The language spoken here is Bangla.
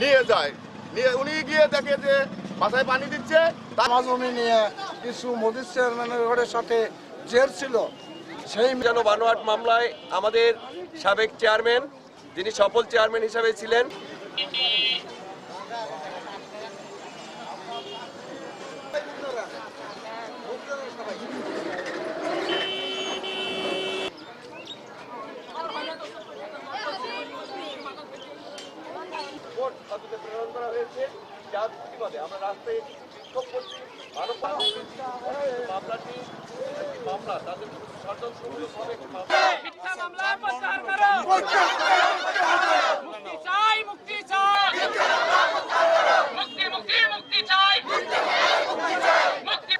নিয়ে যায়। নিয়ে উনি গিয়ে দেখে যে মাথায় পানি দিচ্ছে তার জমি নিয়ে কিছু মোদী চেয়ারম্যানের ঘরের সাথে জের ছিল। সেই যেন বানোয়াট মামলায় আমাদের সাবেক চেয়ারম্যান যিনি সফল চেয়ারম্যান হিসাবে ছিলেন হাজতে প্রেরণ করা হয়েছে যার প্রতিবাদে আমরা রাস্তায় বিক্ষোভ করছি মানব মামলাটি একটি মামলা তাদের ষড়যন্ত্রমূলকভাবে একটি মামলা মিথ্যা মামলা প্রত্যাহার করো। মুক্তি চাই মুক্তি চাই। মুক্তি মুক্তি মুক্তি চাই। মুক্তি